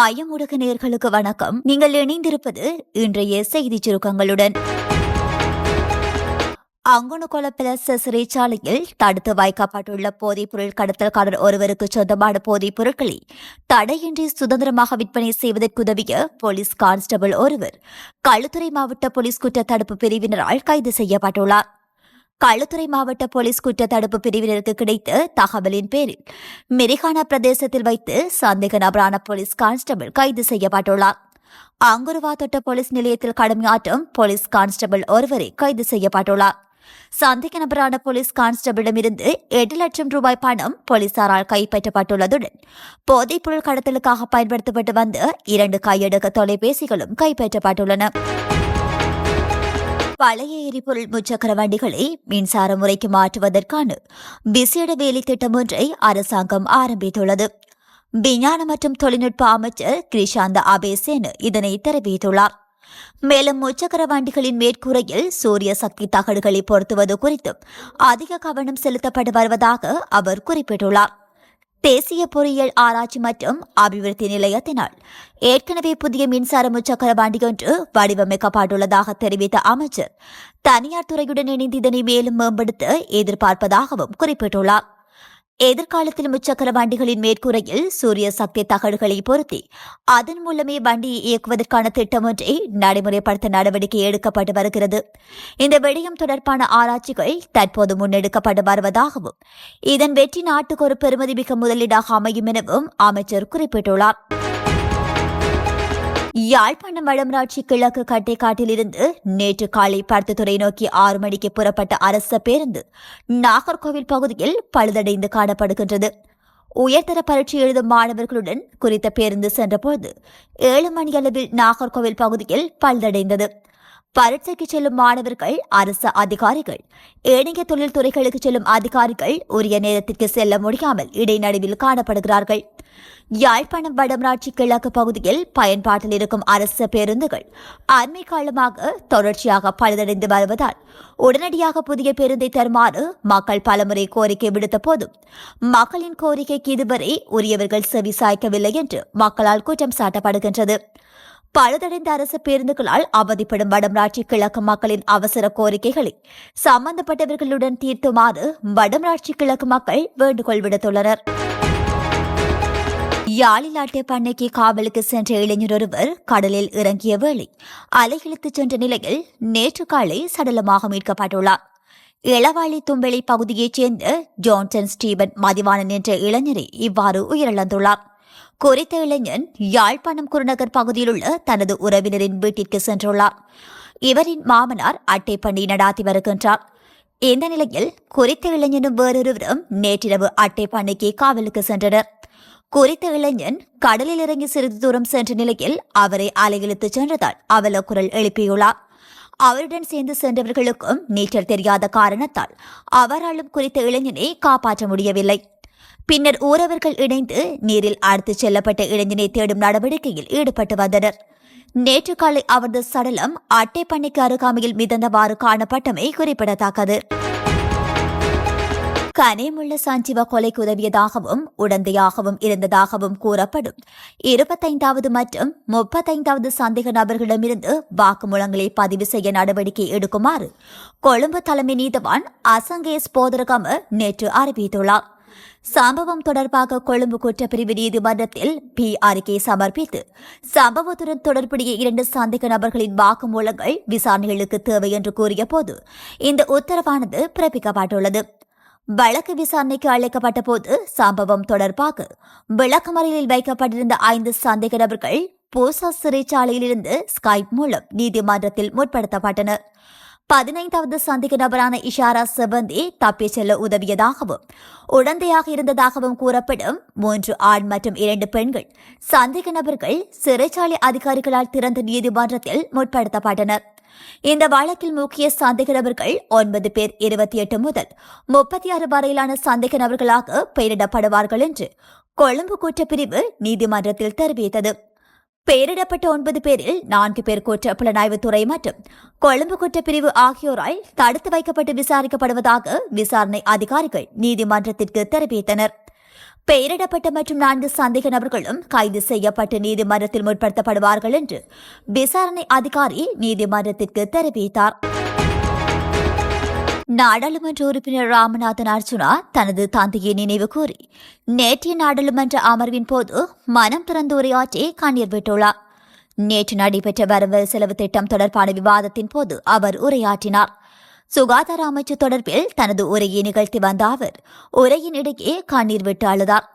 மையம் ஊடக நேர்களுக்கு வணக்கம். நீங்கள் இணைந்திருப்பது இன்றைய செய்தி சுருக்கங்களுடன். அங்குணுகொல பிளஸ் சிறைச்சாலையில் தடுத்து வைக்கப்பட்டுள்ள போதைப்பொருள் கடத்தல்காரர் ஒருவருக்கு சொந்தமான போதைப் பொருட்களை தடையின்றி சுதந்திரமாக விற்பனை செய்வதற்குதவிய போலீஸ் கான்ஸ்டபிள் ஒருவர் களுத்துறை மாவட்ட போலீஸ் குற்ற தடுப்பு பிரிவினரால் கைது செய்யப்பட்டுள்ளார். களுத்துறை மாவட்ட போலீஸ் குற்ற தடுப்பு பிரிவினருக்கு கிடைத்த தகவலின் பேரில் மெரிகானா பிரதேசத்தில் வைத்து சந்தேக நபரான போலீஸ் கான்ஸ்டபிள் கைது செய்யப்பட்டுள்ளார். அங்குருவா தொட்ட போலீஸ் நிலையத்தில் கடமையாற்றும் போலீஸ் கான்ஸ்டபிள் ஒருவரை கைது செய்யப்பட்டுள்ளார். சந்தேக நபரான போலீஸ் கான்ஸ்டபிளிடமிருந்து எட்டு லட்சம் ரூபாய் பணம் போலீசாரால் கைப்பற்றப்பட்டுள்ளதுடன் போதைப்பொருள் கடத்தலுக்காக பயன்படுத்தப்பட்டு வந்த இரண்டு கையடக்க தொலைபேசிகளும் கைப்பற்றப்பட்டுள்ளன. பழைய எரிபொருள் முச்சக்கர வண்டிகளை மின்சார முறைக்கு மாற்றுவதற்கான விசேட வேலை திட்டம் ஒன்றை அரசாங்கம் ஆரம்பித்துள்ளது. விஞ்ஞான மற்றும் தொழில்நுட்ப அமைச்சர் கிரிஷாந்த அபேசேன் இதனை தெரிவித்துள்ளார். மேலும் முச்சக்கர வண்டிகளின் மேற்கூரையில் சூரிய சக்தி தகடுகளை பொருத்துவது குறித்தும் அதிக கவனம் செலுத்தப்பட்டு வருவதாக அவர் குறிப்பிட்டுள்ளார். தேசிய பொறியியல் ஆராய்ச்சி மற்றும் அபிவிருத்தி நிலையத்தினால் ஏற்கனவே புதிய மின்சார முச்சக்கர வண்டியொன்று வடிவமைக்கப்பட்டுள்ளதாக தெரிவித்த அமைச்சர் தனியார் துறையுடன் இணைந்து இதனை மேலும் மேம்படுத்த எதிர்பார்ப்பதாகவும் குறிப்பிட்டுள்ளார். எதிர்காலத்தில் முச்சக்கர வண்டிகளின் மேற்கூரையில் சூரிய சக்தி தகடுகளை பொருத்தி அதன் மூலமே வண்டியை இயக்குவதற்கான திட்டம் ஒன்றை நடைமுறைப்படுத்த நடவடிக்கை எடுக்கப்பட்டு வருகிறது. இந்த விடயம் தொடர்பான ஆராய்ச்சிகள் தற்போது முன்னெடுக்கப்பட்டு வருவதாகவும் இதன் வெற்றி நாட்டுக்கு ஒரு பெருமதிமிக்க முதலீடாக அமையும் எனவும் அமைச்சர் குறிப்பிட்டுள்ளார். யாழ்ப்பாணம் வடமராட்சி கிழக்கு கட்டைக்காட்டிலிருந்து நேற்று காலை பருத்துத்துறை நோக்கி ஆறு மணிக்கு புறப்பட்ட அரச பேருந்து நாகர்கோவில் பகுதியில் பழுதடைந்து காணப்படுகின்றது. உயர்தர பரீட்சை எழுதும் மாணவர்களுடன் குறித்த பேருந்து சென்றபோது ஏழு மணியளவில் நாகர்கோவில் பகுதியில் பழுதடைந்தது. பரீட்சைக்கு செல்லும் மாணவர்கள் அரசு அதிகாரிகள் ஏனைய தொழில்துறைகளுக்கு செல்லும் அதிகாரிகள் உரிய நேரத்திற்கு செல்ல முடியாமல் இடைநடுவில் காணப்படுகிறார்கள். யாழ்ப்பாணம் வடமராட்சி கிழக்கு பகுதியில் பயன்பாட்டில் இருக்கும் அரசு பேருந்துகள் அண்மை காலமாக தொடர்ச்சியாக பழுதடைந்து வருவதால் உடனடியாக புதிய பேருந்தை தருமாறு மக்கள் பலமுறை கோரிக்கை விடுத்த போதும் மக்களின் கோரிக்கைக்கு இதுவரை உரியவர்கள் செவி சாய்க்கவில்லை என்று மக்களால் குற்றம் சாட்டப்படுகின்றது. பழுதடைந்த அரசு பேருந்துகளால் அவதிப்படும் வடமராட்சி கிழக்கு மக்களின் அவசர கோரிக்கைகளை சம்பந்தப்பட்டவர்களுடன் தீர்த்துமாறு வடமராட்சி கிழக்கு மக்கள் வேண்டுகோள் விடுத்துள்ளனர். யாழிலாட்டை பண்ணைக்கு காவலுக்கு சென்ற இளைஞர் ஒருவர் கடலில் இறங்கிய வேளை அலையிழுத்துச் சென்ற நிலையில் நேற்று காலை சடலமாக மீட்கப்பட்டுள்ளார். இளவாளி தும்பெளி பகுதியைச் சேர்ந்த ஜான்சன் ஸ்டீபன் மதிவானன் என்ற இளைஞரை இவ்வாறு உயிரிழந்துள்ளார். குறித்த இளைஞன் யாழ்ப்பாணம் குருநகர் பகுதியில் உள்ள தனது உறவினரின் வீட்டிற்கு சென்றுள்ளார். இவரின் மாமனார் அட்டை பண்ணி நடாத்தி வருகின்றார். இந்த நிலையில் குறித்த இளைஞனும் வேறொருவரும் நேற்றிரவு அட்டை பண்ணிக்கு காவலுக்கு சென்றனர். குறித்த இளைஞன் கடலில் இறங்கி சிறிது தூரம் சென்ற நிலையில் அவரை அலையிழுத்துச் சென்றதால் அவல குரல் எழுப்பியுள்ளார். அவருடன் சேர்ந்து சென்றவர்களுக்கும் நீச்சல் தெரியாத காரணத்தால் அவராலும் குறித்த இளைஞனை காப்பாற்ற முடியவில்லை. பின்னர் ஊரவர்கள் இணைந்து நீரில் அடுத்துச் செல்லப்பட்ட இளைஞனை தேடும் நடவடிக்கையில் ஈடுபட்டு வந்தனர். நேற்று காலை அவரது சடலம் அட்டைப்பண்ணைக்கு அருகாமையில் மிதந்தவாறு காணப்பட்டமை குறிப்பிடத்தக்கது. கனேமுள்ள சாஞ்சிவ கொலைக்கு உதவியதாகவும் உடந்தையாகவும் இருந்ததாகவும் கூறப்படும். இருபத்தைந்தாவது மற்றும் முப்பத்தைந்தாவது சந்தேக நபர்களிடமிருந்து வாக்குமூலங்களை பதிவு செய்ய நடவடிக்கை எடுக்குமாறு கொழும்பு தலைமை நீதவான் அசங்கேஸ் போதரகம நேற்று அறிவித்துள்ளார். சம்பவம் தொடர்பாக கொழும்பு குற்றப்பிரிவு நீதிமன்றத்தில் பி அறிக்கை சமர்ப்பித்து சம்பவத்துடன் தொடர்புடைய இரண்டு சந்தேக நபர்களின் வாக்குமூலங்கள் விசாரணைகளுக்கு தேவை என்று கூறிய போது இந்த உத்தரவானது பிறப்பிக்கப்பட்டுள்ளது. வழக்கு விசாரணைக்கு அழைக்கப்பட்ட போது சம்பவம் தொடர்பாக விளக்கமறையில் வைக்கப்பட்டிருந்த ஐந்து சந்தேக நபர்கள் பூசா சிறைச்சாலையிலிருந்து ஸ்கைப் மூலம் நீதிமன்றத்தில் முற்படுத்தப்பட்டனர். பதினைந்தாவது சந்தேக நபரான இஷாரா சிபந்தி தப்பிச் செல்ல உதவியதாகவும் உடந்தையாக இருந்ததாகவும் கூறப்படும் மூன்று ஆண் மற்றும் இரண்டு பெண்கள் சந்தேக நபர்கள் சிறைச்சாலை அதிகாரிகளால் திறந்த நீதிமன்றத்தில் முற்படுத்தப்பட்டனர். இந்த வழக்கில் முக்கிய சந்தேக நபர்கள் ஒன்பது பேர் இருபத்தி எட்டு முதல் முப்பத்தி ஆறு வரையிலான சந்தேக நபர்களாக பெயரிடப்படுவார்கள் என்று கொழும்பு குற்றப்பிரிவு நீதிமன்றத்தில் தெரிவித்தது. பெயரிடப்பட்ட ஒன்பது பேரில் நான்கு பேர் குற்ற புலனாய்வுத்துறை மற்றும் கொழும்பு குற்றப்பிரிவு ஆகியோரால் தடுத்து வைக்கப்பட்டு விசாரிக்கப்படுவதாக விசாரணை அதிகாரிகள் நீதிமன்றத்திற்கு தெரிவித்தனர். பெயரிடப்பட்ட மற்றும் நான்கு சந்தேக நபர்களும் கைது செய்யப்பட்டு நீதிமன்றத்தில் முற்படுத்தப்படுவார்கள் என்று விசாரணை அதிகாரி நீதிமன்றத்திற்கு தெரிவித்தார். நாடாளுமன்ற உறுப்பினர் ராமநாதன் அர்ஜுனா தனது தந்தையை நினைவு கூறி நேற்றைய நாடாளுமன்ற அமர்வின் போது மனம் திறந்து உரையாற்றி கண்ணீர் விட்டுள்ளார். நேற்று நடைபெற்ற வரவு செலவு திட்டம் தொடர்பான விவாதத்தின் போது அவர் உரையாற்றினார். சுகாதார அமைச்சு தொடர்பில் தனது உரையை நிகழ்த்தி வந்த அவர் உரையின் இடையே கண்ணீர் விட்டு அழுதார்.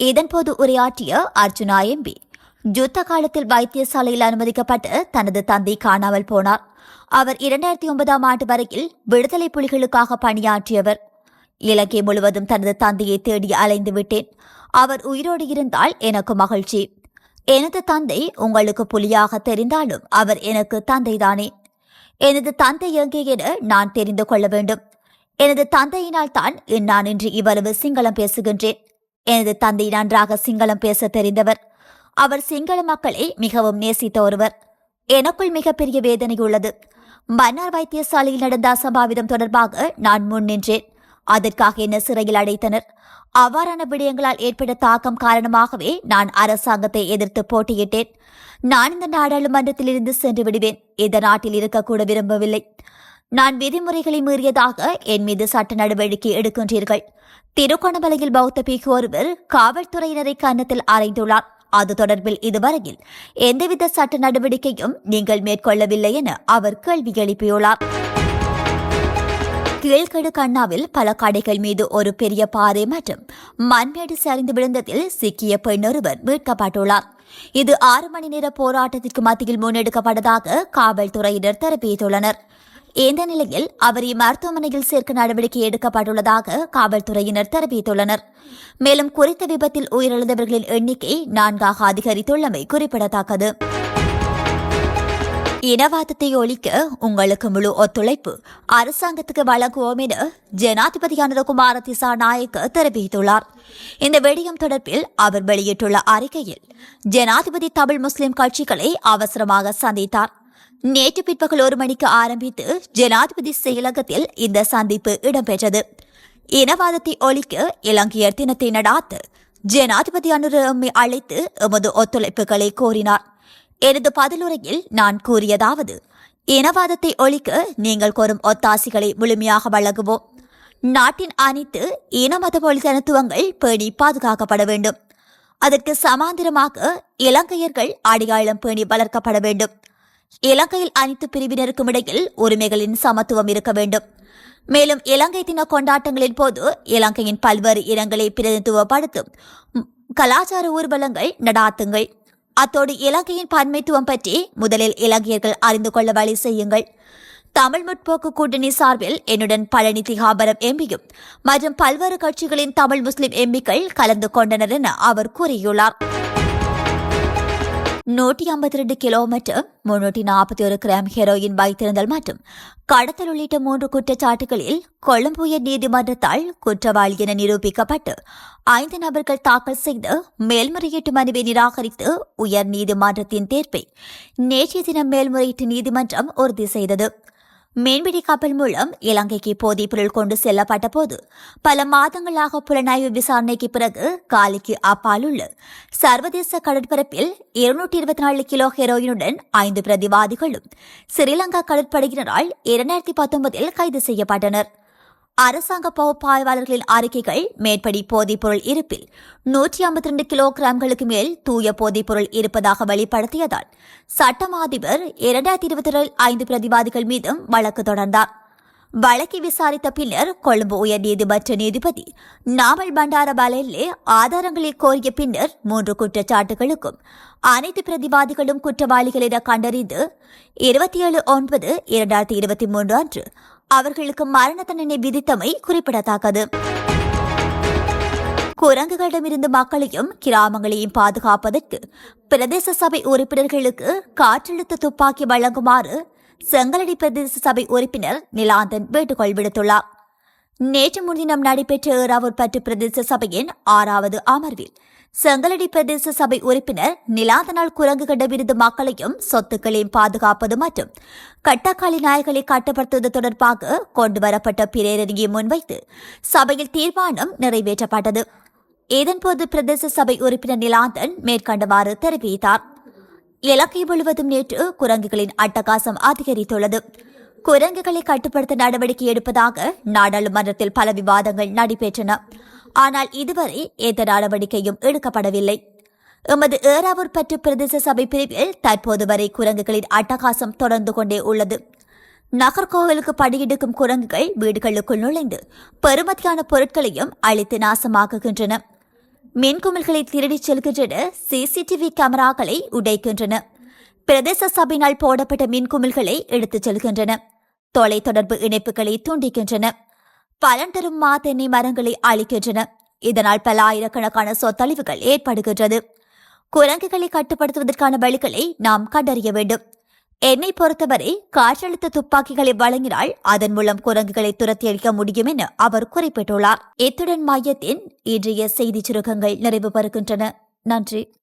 இதன்போது உரையாற்றிய அர்ஜுனா எம்பி யுத்த காலத்தில் வைத்தியசாலையில் அனுமதிக்கப்பட்டு தனது தந்தை காணாமல் போனார். அவர் இரண்டாயிரத்தி ஒன்பதாம் ஆண்டு வரையில் விடுதலை புலிகளுக்காக பணியாற்றியவர். இலங்கை முழுவதும் தனது தந்தையை தேடி அலைந்து விட்டேன். அவர் உயிரோடு இருந்தால் எனக்கு மகிழ்ச்சி. எனது தந்தை உங்களுக்கு புலியாக தெரிந்தாலும் அவர் எனக்கு தந்தைதானே. எனது தந்தை எங்கே என நான் தெரிந்து கொள்ள வேண்டும். எனது தந்தையினால் தான் நான் இன்று இவ்வளவு சிங்களம் பேசுகின்றேன். எனது தந்தை நன்றாக சிங்களம் பேச தெரிந்தவர். அவர் சிங்கள மக்களை மிகவும் நேசித்த ஒருவர். எனக்குள் மிகப்பெரிய வேதனை உள்ளது. மன்னார் வைத்தியசாலையில் நடந்த அசம்பாவிதம் தொடர்பாக நான் முன் நின்றேன். அதற்காக என்ன சிறையில் அடைத்தனர். அவ்வாறான விடயங்களால் ஏற்பட்ட தாக்கம் காரணமாகவே நான் அரசாங்கத்தை எதிர்த்து போட்டியிட்டேன். நான் இந்த நாடாளுமன்றத்திலிருந்து சென்று விடுவேன். இந்த நாட்டில் இருக்கக்கூட விரும்பவில்லை. நான் விதிமுறைகளை மீறியதாக என் மீது சட்ட நடவடிக்கை எடுக்கின்றீர்கள். திருகோணமலையில் பௌத்த பிக்கு ஒருவர் காவல்துறையினரை கன்னத்தில் அறைந்துள்ளார். அது தொடர்பில் இதுவரையில் எந்தவித சட்ட நடவடிக்கையும் நீங்கள் மேற்கொள்ளவில்லை என அவர் கேள்வி எழுப்பியுள்ளார். கீழ்கடு கண்ணாவில் பல கடைகள் மீது ஒரு பெரிய பாறை மற்றும் மண்மேடு சரிந்து விழுந்ததில் சிக்கிய பெண்ணொருவர் மீட்கப்பட்டுள்ளார். இது ஆறு மணி நேர போராட்டத்திற்கு மத்தியில் முன்னெடுக்கப்பட்டதாக காவல்துறையினர் தெரிவித்துள்ளனர். இந்த நிலையில் அவரை மருத்துவமனையில் சேர்க்க நடவடிக்கை எடுக்கப்பட்டுள்ளதாக காவல்துறையினர் தெரிவித்துள்ளனர். மேலும் குறித்த விபத்தில் உயிரிழந்தவர்களின் எண்ணிக்கை நான்காக அதிகரித்துள்ளமை குறிப்பிடத்தக்கது. இனவாதத்தை ஒழிக்க உங்களுக்கு முழு ஒத்துழைப்பு அரசாங்கத்துக்கு வழங்குவோம் என ஜனாதிபதி அனுரகுமார திசாநாயக்க தெரிவித்துள்ளார். இந்த விடயம் தொடர்பில் அவர் வெளியிட்டுள்ள அறிக்கையில் ஜனாதிபதி தமிழ் முஸ்லிம் கட்சிகளை அவசரமாக சந்தித்தார். நேற்று பிற்பகல் ஒரு மணிக்கு ஆரம்பித்து ஜனாதிபதி செயலகத்தில் இந்த சந்திப்பு இடம்பெற்றது. இனவாதத்தை ஒழிக்க இலங்கையர் தினத்தை நடாத்து ஜனாதிபதி அனுரம்மை அழைத்து எமது ஒத்துழைப்புகளை கோரினார். எனது பதிலுரையில் நான் கூறியதாவது இனவாதத்தை ஒழிக்க நீங்கள் கோரும் ஒத்தாசிகளை முழுமையாக வழங்குவோம். நாட்டின் அனைத்து இனமத மொழித்தனத்துவங்கள் பேணி பாதுகாக்கப்பட வேண்டும். அதற்கு சமாந்திரமாக இலங்கையர்கள் அடையாளம் பேணி வளர்க்கப்பட வேண்டும். இலங்கையில் அனைத்து பிரிவினருக்கும் இடையில் உரிமைகளின் சமத்துவம் இருக்க வேண்டும். மேலும் இலங்கை தின கொண்டாட்டங்களின் போது இலங்கையின் பல்வேறு இடங்களை பிரதிநிதித்துவப்படுத்தும் கலாச்சார ஊர்வலங்கள் நடாத்துங்கள். அத்தோடு இலங்கையின் பன்மைத்துவம் பற்றி முதலில் இலங்கையர்கள் அறிந்து கொள்ள வழி செய்யுங்கள். தமிழ் முற்போக்கு கூட்டணி சார்பில் என்னுடன் பழனி திகாபரம் எம்பியும் மற்றும் பல்வேறு கட்சிகளின் தமிழ் முஸ்லிம் எம்பிக்கள் கலந்து கொண்டனர் என அவர் கூறியுள்ளார். நூற்றி ஐம்பத்தி ரெண்டு கிலோமீட்டர் முன்னூற்றி நாற்பத்தி ஒரு கிராம் ஹெரோயின் வைத்திருந்தல் மற்றும் கடத்தல் உள்ளிட்ட மூன்று குற்றச்சாட்டுகளில் கொழும்பு உயர் நீதிமன்றத்தால் குற்றவாளி என நிரூபிக்கப்பட்டு ஐந்து நபர்கள் தாக்கல் செய்த மேல்முறையீட்டு மனுவை நிராகரித்து உயர் நீதிமன்றத்தின் தீர்ப்பை நேற்றைய தினம் மேல்முறையீட்டு நீதிமன்றம் உறுதி செய்தது. மீன்பிடி கப்பல் மூலம் இலங்கைக்கு போதைப் பொருள் கொண்டு செல்லப்பட்ட போது பல மாதங்களாக புலனாய்வு விசாரணைக்கு பிறகு காலிக்கு அப்பால் உள்ள சர்வதேச கடற்பரப்பில் இருநூற்றி இருபத்தி நாலு கிலோ ஹெரோயினுடன் ஐந்து பிரதிவாதிகளும் ஸ்ரீலங்கா கடற்படையினரால் இரண்டாயிரத்தி பத்தொன்பதில் கைது செய்யப்பட்டனர். அரசாங்க பகுப்பாய்வாளர்களின் அறிக்கைகள் மேற்படி போதைப்பொருள் இருப்பில் நூற்றி ஐம்பத்தி ரெண்டு கிலோகிராம்களுக்கு மேல் தூய போதைப்பொருள் இருப்பதாக வெளிப்படுத்தியதால் சட்டம் அதிபர் இரண்டாயிரத்தி இருபத்தி ஐந்து பிரதிவாதிகள் மீதும் வழக்கு தொடர்ந்தார். வழக்கை விசாரித்த பின்னர் கொழும்பு உயர் நீதிமன்ற நீதிபதி நாமல் பண்டார ஆதாரங்களை கோரிய பின்னர் மூன்று குற்றச்சாட்டுகளுக்கும் அனைத்து பிரதிவாதிகளும் குற்றவாளிகள் என கண்டறிந்து இருபத்தி ஏழு ஒன்பது இரண்டாயிரத்தி இருபத்தி மூன்று அன்று அவர்களுக்கு மரண தண்டனை விதித்தமை குறிப்பிடத்தக்கது. குரங்குகளிடமிருந்து மக்களையும் கிராமங்களையும் பாதுகாப்பதற்கு பிரதேச சபை உறுப்பினர்களுக்கு காற்றழுத்த துப்பாக்கி வழங்குமாறு செங்கலடி பிரதேச சபை உறுப்பினர் நிலாந்தன் வேண்டுகோள் விடுத்துள்ளார். நேற்று முன்தினம் நடைபெற்ற ஏறாவூர் பற்று பிரதேச சபையின் ஆறாவது அமர்வில் செங்கலடி பிரதேச சபை உறுப்பினர் நிலாந்தனால் விருது மக்களையும் சொத்துக்களையும் பாதுகாப்பது மற்றும் கட்டக்காலி நாய்களை கட்டுப்படுத்துவது தொடர்பாக கொண்டுவரப்பட்ட பிரேரணியை முன்வைத்து சபையில் தீர்மானம் நிறைவேற்றப்பட்டது. இதன்போது பிரதேச சபை உறுப்பினர் நிலாந்தன் மேற்கண்டவாறு தெரிவித்தார். இலங்கை முழுவதும் நேற்று குரங்குகளின் அட்டகாசம் அதிகரித்துள்ளது. குரங்குகளை கட்டுப்படுத்த நடவடிக்கை எடுப்பதாக நாடாளுமன்றத்தில் பல விவாதங்கள் நடைபெற்றன. ஆனால் இதுவரை எந்த நடவடிக்கையும் எடுக்கப்படவில்லை. எமது ஏறாவூர் பற்று பிரதேச சபை பிரிவில் தற்போது வரை குரங்குகளின் அட்டகாசம் தொடர்ந்து கொண்டே உள்ளது. நகர்கோவிலுக்கு படியெடுக்கும் குரங்குகள் வீடுகளுக்குள் நுழைந்து பெருமதியான பொருட்களையும் அழித்து நாசமாக்குகின்றன. மின்குமிழ்களை திருடிச் செல்கின்றன சிசிடிவி கேமராக்களை உடைக்கின்றன. பிரதேச சபையினால் போடப்பட்ட மின்குமிழ்களை எடுத்துச் செல்கின்றன. தொலைத்தொடர்பு இணைப்புகளை துண்டிக்கின்றன. பலன் தரும் மா தென்னை மரங்களை அழிக்கின்றன. இதனால் பல ஆயிரக்கணக்கான சொத்தழிவுகள் ஏற்படுகின்றது. குரங்குகளை கட்டுப்படுத்துவதற்கான வழிகளை நாம் கண்டறிய வேண்டும். என்னை பொறுத்தவரை காற்றழுத்த துப்பாக்கிகளை வழங்கினால் அதன் மூலம் குரங்குகளை துரத்தி அளிக்க முடியும் என அவர் குறிப்பிட்டுள்ளார். இத்துடன் மையத்தின் இன்றைய செய்திச் சுருக்கங்கள் நிறைவு பெறுகின்றன நன்றி.